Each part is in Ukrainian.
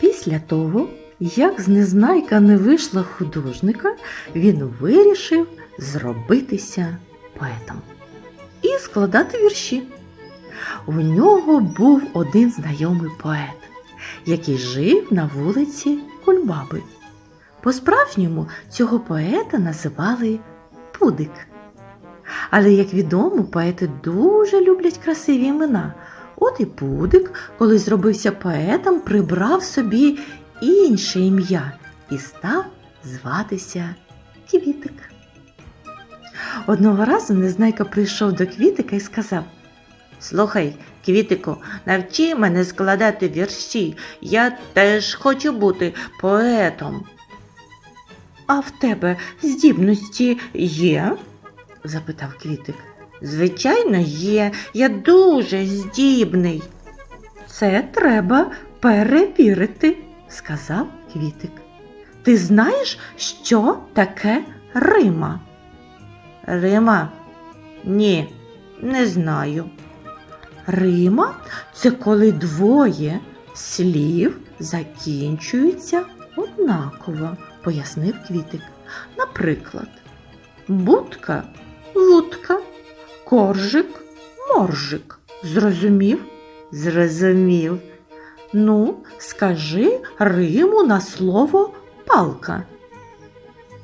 Після того, як з Незнайка не вийшла художника, він вирішив зробитися поетом і складати вірші. У нього був один знайомий поет, який жив на вулиці Кульбаби. По-справжньому цього поета називали Пудик. Але, як відомо, поети дуже люблять красиві імена. От і Пудик, коли зробився поетом, прибрав собі інше ім'я і став зватися Квітик. Одного разу Незнайка прийшов до Квітика і сказав Слухай, Квітику, навчи мене складати вірші. Я теж хочу бути поетом. А в тебе здібності є? запитав Квітик. Звичайно, є. Я дуже здібний. Це треба перевірити, сказав Квітик. Ти знаєш, що таке Рима? Рима? Ні, не знаю. Рима це коли двоє слів закінчуються однаково, пояснив Квітик. Наприклад, будка вудка, коржик моржик. Зрозумів? Зрозумів. Ну, скажи Риму на слово палка,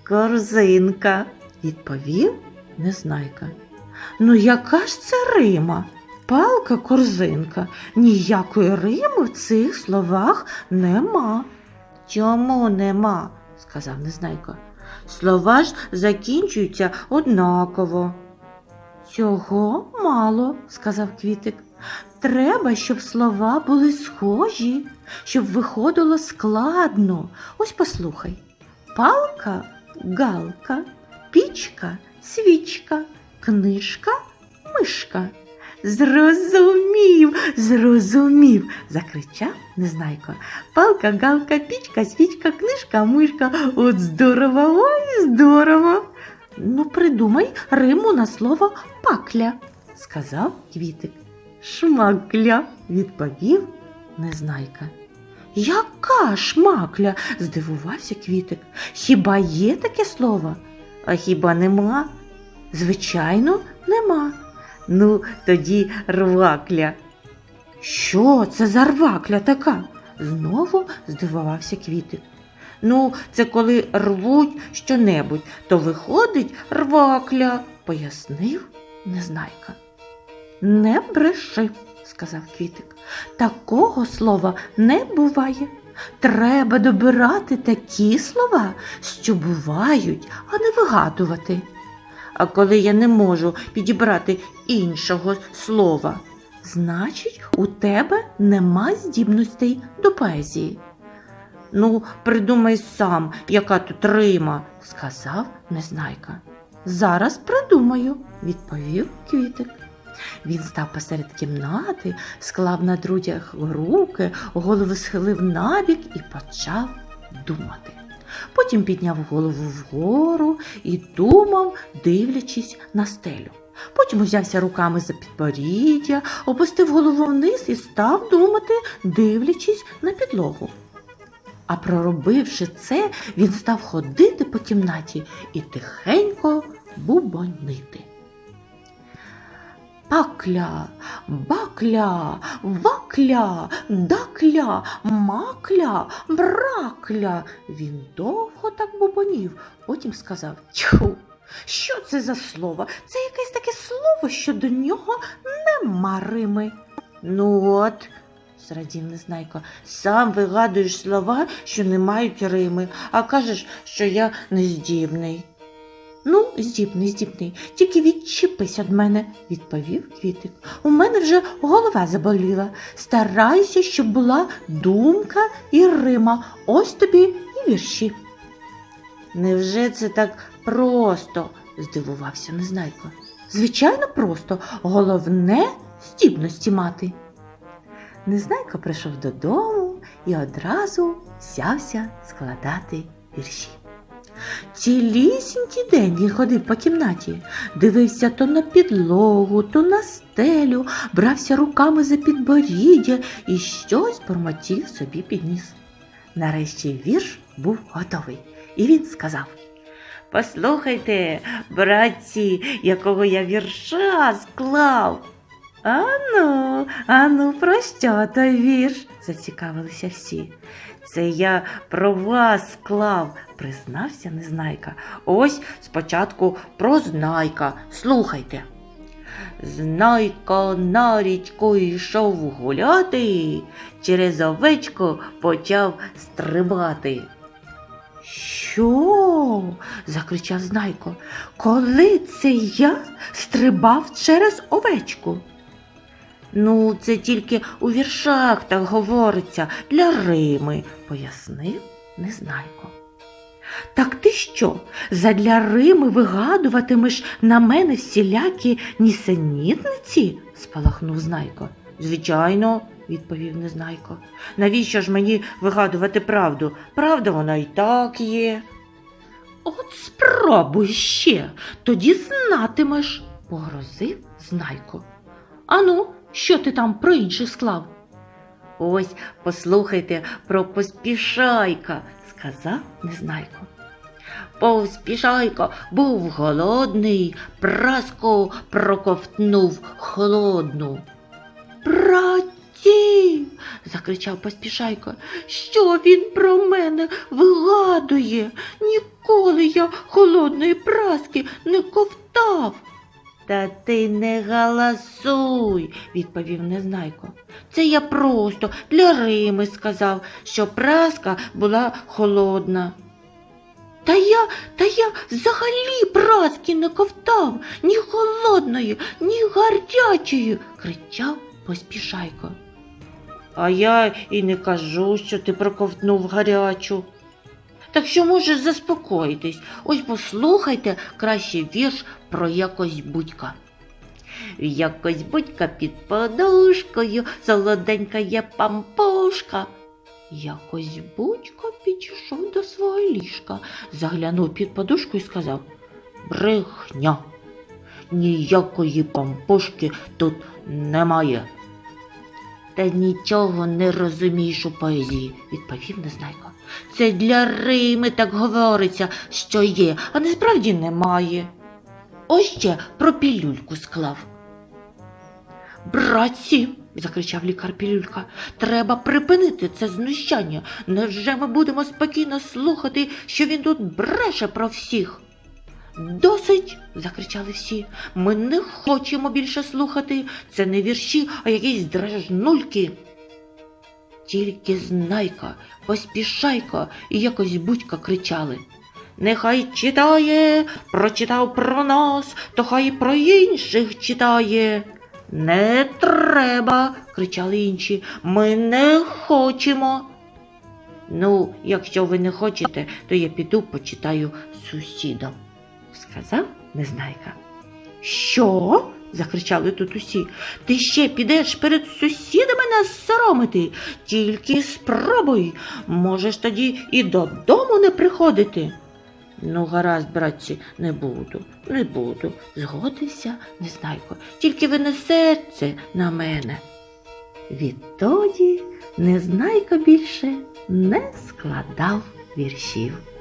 Корзинка. відповів Незнайка. Ну, яка ж це Рима? Палка, корзинка. Ніякої Рими в цих словах нема, Чому нема? сказав Незнайко. Слова ж закінчуються однаково. Цього мало, сказав Квітик. Треба, щоб слова були схожі, щоб виходило складно. Ось послухай. Палка, галка, пічка, свічка, книжка, мишка. Зрозумів, зрозумів, закричав Незнайко. Палка, галка, пічка, свічка, книжка, мишка. От здорово, ой, здорово. Ну, придумай Риму на слово пакля, сказав Квітик. Шмакля, відповів Незнайка. Яка шмакля? здивувався Квітик. Хіба є таке слово? А хіба нема? Звичайно, нема. Ну, тоді рвакля. Що це за рвакля така? Знову здивувався Квітик. Ну, це коли рвуть щонебудь, то виходить рвакля. пояснив Незнайка. Не бреши, сказав Квітик. Такого слова не буває. Треба добирати такі слова, що бувають, а не вигадувати. А коли я не можу підібрати іншого слова, Значить, у тебе нема здібностей до поезії, ну, придумай сам, яка тут рима. сказав Незнайка. Зараз придумаю, відповів Квітик. Він став посеред кімнати, склав на друдях руки, голову схилив набік і почав думати. Потім підняв голову вгору і думав, дивлячись на стелю. Потім узявся руками за підборіддя, опустив голову вниз і став думати, дивлячись на підлогу. А проробивши це, він став ходити по кімнаті і тихенько бубонити. Пакля, бакля, вакля, дакля, макля, бракля. Він довго так бубонів, потім сказав Тьху, що це за слово? Це якесь таке слово, що до нього нема рими. Ну от, Зрадів Незнайко. сам вигадуєш слова, що не мають рими, а кажеш, що я нездібний. Ну, здібний, здібний, тільки відчепись від мене, відповів Квітик. У мене вже голова заболіла. Старайся, щоб була думка і рима. Ось тобі і вірші. Невже це так просто? здивувався Незнайко. Звичайно, просто головне здібності мати. Незнайко прийшов додому і одразу взявся складати вірші. Цілісінький день він ходив по кімнаті, дивився то на підлогу, то на стелю, брався руками за підборіддя і щось бурмотів собі підніс. Нарешті вірш був готовий, і він сказав: Послухайте, братці, якого я вірша склав. Ану, ану, про що той вірш? зацікавилися всі. Це я про вас склав, признався Незнайка. Ось спочатку про знайка. Слухайте. Знайка на річку йшов гуляти, через овечку почав стрибати. Що? закричав Знайко. Коли це я стрибав через овечку? Ну, це тільки у віршах так говориться для Рими, пояснив Незнайко. Так ти що, задля Рими вигадуватимеш на мене всілякі нісенітниці? спалахнув Знайко. Звичайно, відповів Незнайко. Навіщо ж мені вигадувати правду? Правда вона і так є. От спробуй ще, тоді знатимеш, погрозив Знайко. Ану, що ти там про інших склав? Ось послухайте про поспішайка, сказав Незнайко. Поспішайко був голодний, праску проковтнув холодну. Братів, закричав поспішайко, що він про мене вигадує? Ніколи я холодної праски не ковтав. Та ти не галасуй, відповів Незнайко. Це я просто для Рими сказав, що праска була холодна. Та я, та я взагалі праски не ковтав, ні холодної, ні гарячої, кричав поспішайко. А я і не кажу, що ти проковтнув гарячу. Так що можеш заспокоїтись, ось послухайте краще вірш про якось будька. Якось будька під подушкою, солоденька є пампушка. Якось Будько підійшов до свого ліжка, заглянув під подушку і сказав Брехня. Ніякої пампушки тут немає. Та нічого не розумієш у поезії, відповів Незнайко. Це для Рими так говориться, що є, а насправді немає. Ось ще про пілюльку склав. Братці, закричав лікар Пілюлька, треба припинити це знущання. Невже ми будемо спокійно слухати, що він тут бреше про всіх? Досить, закричали всі. Ми не хочемо більше слухати. Це не вірші, а якісь дражнульки. Тільки знайка, поспішайка і якось будька кричали. Нехай читає, прочитав про нас, то хай про інших читає. Не треба, кричали інші. Ми не хочемо. Ну, якщо ви не хочете, то я піду почитаю сусідам, сказав Незнайка. Що? Закричали тут усі. Ти ще підеш перед сусідами нас соромити. Тільки спробуй. Можеш тоді і додому не приходити. Ну, гаразд, братці, не буду, не буду. Згодився Незнайко. Тільки ви не серце на мене. Відтоді Незнайко більше не складав віршів.